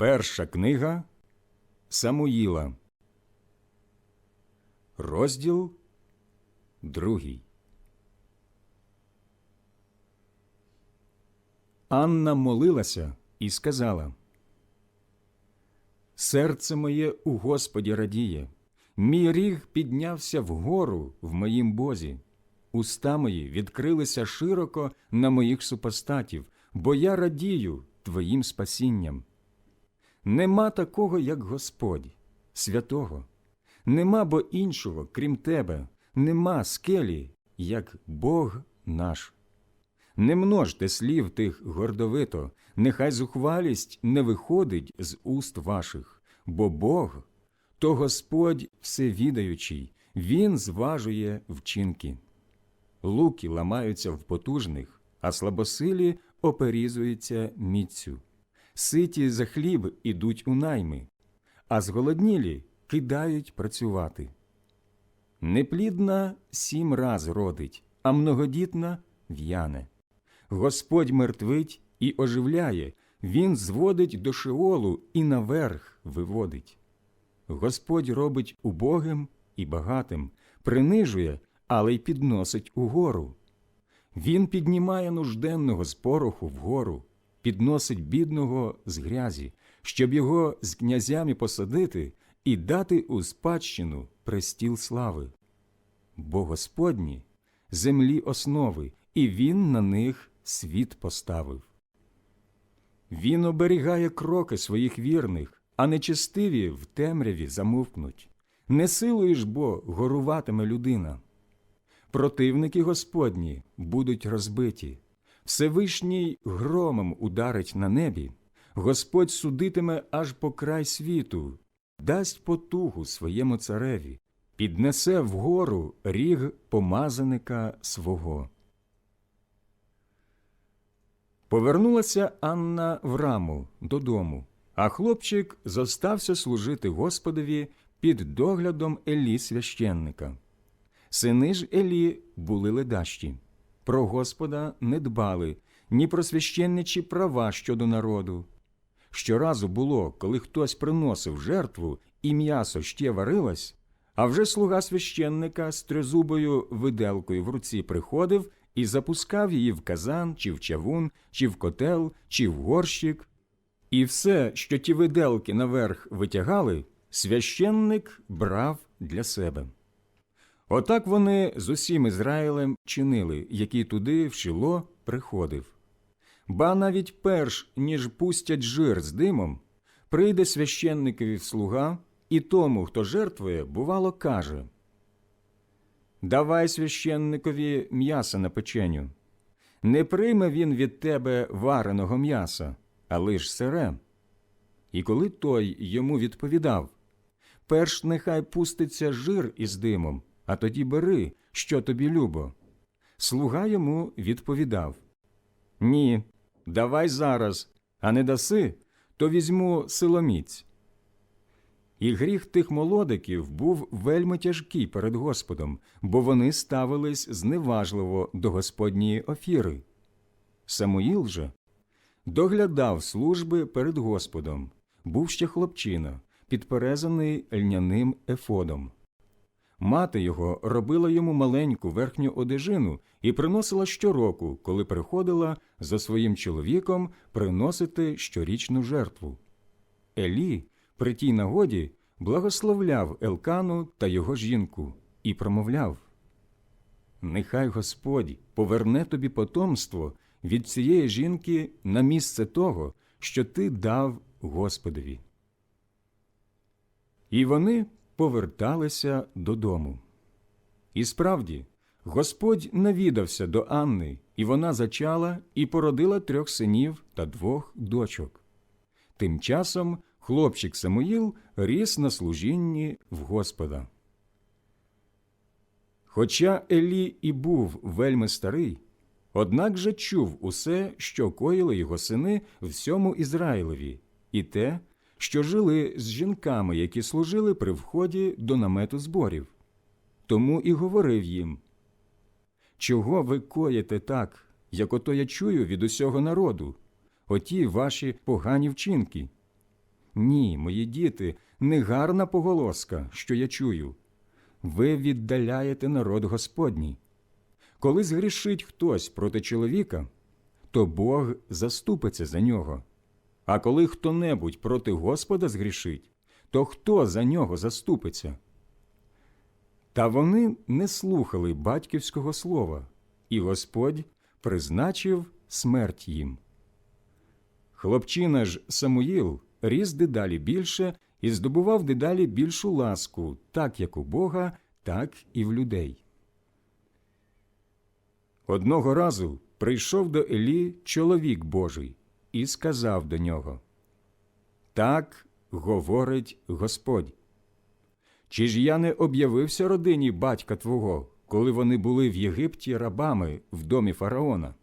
Перша книга Самуїла, розділ другий. Анна молилася і сказала: Серце моє у Господі радіє, мій ріг піднявся вгору в моїм бозі. Уста мої відкрилися широко на моїх супостатів, бо я радію твоїм спасінням. Нема такого, як Господь, святого, нема бо іншого, крім тебе, нема скелі, як Бог наш. Не множте слів тих гордовито, нехай зухвалість не виходить з уст ваших, бо Бог то Господь всевідаючий, Він зважує вчинки. Луки ламаються в потужних, а слабосилі оперізуються міцю. Ситі за хліб ідуть у найми, а зголоднілі кидають працювати. Неплідна сім раз родить, а многодітна в'яне. Господь мертвить і оживляє, Він зводить до шеолу і наверх виводить. Господь робить убогим і багатим, принижує, але й підносить угору. Він піднімає нужденного з пороху вгору, підносить бідного з грязі, щоб його з князями посадити і дати у спадщину престіл слави. Бо Господні землі основи, і Він на них світ поставив. Він оберігає кроки своїх вірних, а нечестиві в темряві замовкнуть. Не силою ж бо горуватиме людина. Противники Господні будуть розбиті, Всевишній громом ударить на небі, Господь судитиме аж по край світу, дасть потугу своєму цареві, піднесе вгору ріг помазаника свого. Повернулася Анна в раму додому, а хлопчик зостався служити Господові під доглядом Елі священника. Сини ж Елі були ледащі, про Господа не дбали, ні про священничі права щодо народу. Щоразу було, коли хтось приносив жертву і м'ясо ще варилось, а вже слуга священника з трьозубою виделкою в руці приходив і запускав її в казан, чи в чавун, чи в котел, чи в горщик. І все, що ті виделки наверх витягали, священник брав для себе. Отак вони з усім Ізраїлем чинили, який туди в Шило приходив. Ба навіть перш ніж пустять жир з димом, прийде священникові слуга, і тому, хто жертвує, бувало, каже Давай священникові м'яса на печеню. Не прийме він від тебе вареного м'яса, а лиш сире. І коли той йому відповідав Перш нехай пуститься жир із димом, а тоді бери, що тобі любо. Слуга йому відповідав Ні, давай зараз, а не даси, то візьму силоміць. І гріх тих молодиків був вельми тяжкий перед Господом, бо вони ставились зневажливо до Господньої офіри. Самуїл же доглядав служби перед Господом, був ще хлопчина, підперезаний льняним ефодом. Мати його робила йому маленьку верхню одежину і приносила щороку, коли приходила за своїм чоловіком приносити щорічну жертву. Елі при тій нагоді благословляв Елкану та його жінку і промовляв Нехай Господь поверне тобі потомство від цієї жінки на місце того, що ти дав Господові. І вони поверталися додому. І справді, Господь навідався до Анни, і вона зачала і породила трьох синів та двох дочок. Тим часом хлопчик Самуїл ріс на служінні в Господа. Хоча Елі і був вельми старий, однак же чув усе, що коїли його сини всьому Ізраїлеві, і те, що жили з жінками, які служили при вході до намету зборів. Тому і говорив їм Чого ви коїте так, як ото я чую від усього народу, оті ваші погані вчинки? Ні, мої діти, не гарна поголоска, що я чую. Ви віддаляєте народ Господній. Коли згрішить хтось проти чоловіка, то Бог заступиться за нього. А коли хто-небудь проти Господа згрішить, то хто за нього заступиться? Та вони не слухали батьківського слова, і Господь призначив смерть їм. Хлопчина ж Самуїл ріс дедалі більше і здобував дедалі більшу ласку, так як у Бога, так і в людей. Одного разу прийшов до Елі чоловік Божий і сказав до нього Так говорить Господь. Чи ж я не об'явився родині батька твого, коли вони були в Єгипті рабами в домі фараона,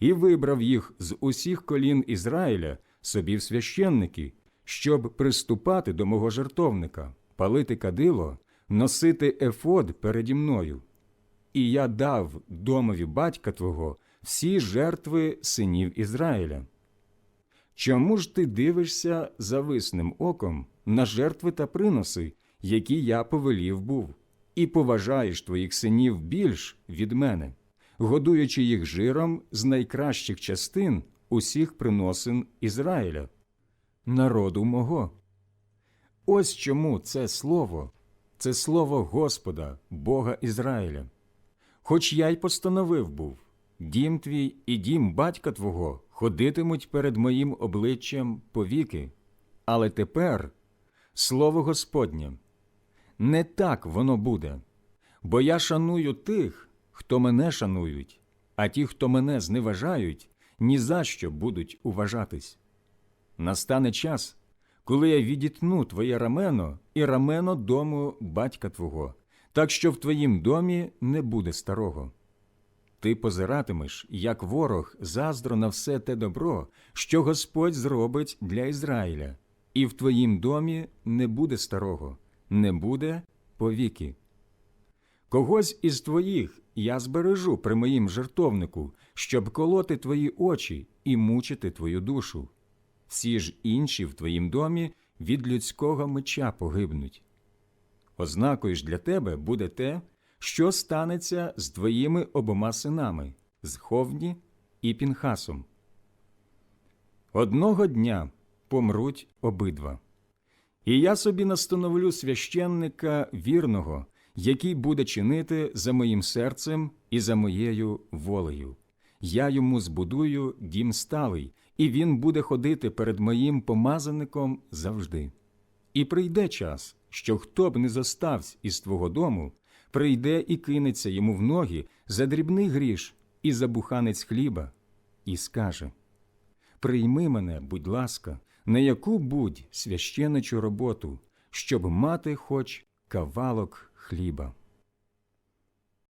і вибрав їх з усіх колін Ізраїля собі в священники, щоб приступати до мого жертовника, палити кадило, носити ефод переді мною. І я дав домові батька твого всі жертви синів Ізраїля. Чому ж ти дивишся зависним оком на жертви та приноси, які я повелів був, і поважаєш твоїх синів більш від мене, годуючи їх жиром з найкращих частин усіх приносин Ізраїля, народу мого? Ось чому це слово, це слово Господа, Бога Ізраїля. Хоч я й постановив був, дім твій і дім батька твого ходитимуть перед моїм обличчям повіки, але тепер слово Господнє, не так воно буде, бо я шаную тих, хто мене шанують, а ті, хто мене зневажають, ні за що будуть уважатись. Настане час, коли я відітну твоє рамено і рамено дому батька твого, так що в твоїм домі не буде старого. Ти позиратимеш, як ворог, заздро на все те добро, що Господь зробить для Ізраїля, і в твоїм домі не буде старого, не буде повіки. Когось із твоїх я збережу при моїм жертовнику, щоб колоти твої очі і мучити твою душу. Всі ж інші в твоїм домі від людського меча погибнуть. Ознакою ж для тебе буде те, що станеться з твоїми обома синами, з Ховні і Пінхасом. Одного дня помруть обидва. І я собі настановлю священника вірного, який буде чинити за моїм серцем і за моєю волею. Я йому збудую дім сталий, і він буде ходити перед моїм помазаником завжди. І прийде час, що хто б не зоставсь із твого дому, прийде і кинеться йому в ноги за дрібний гріш і за буханець хліба, і скаже Прийми мене, будь ласка, на яку будь священичу роботу, щоб мати хоч кавалок хліба.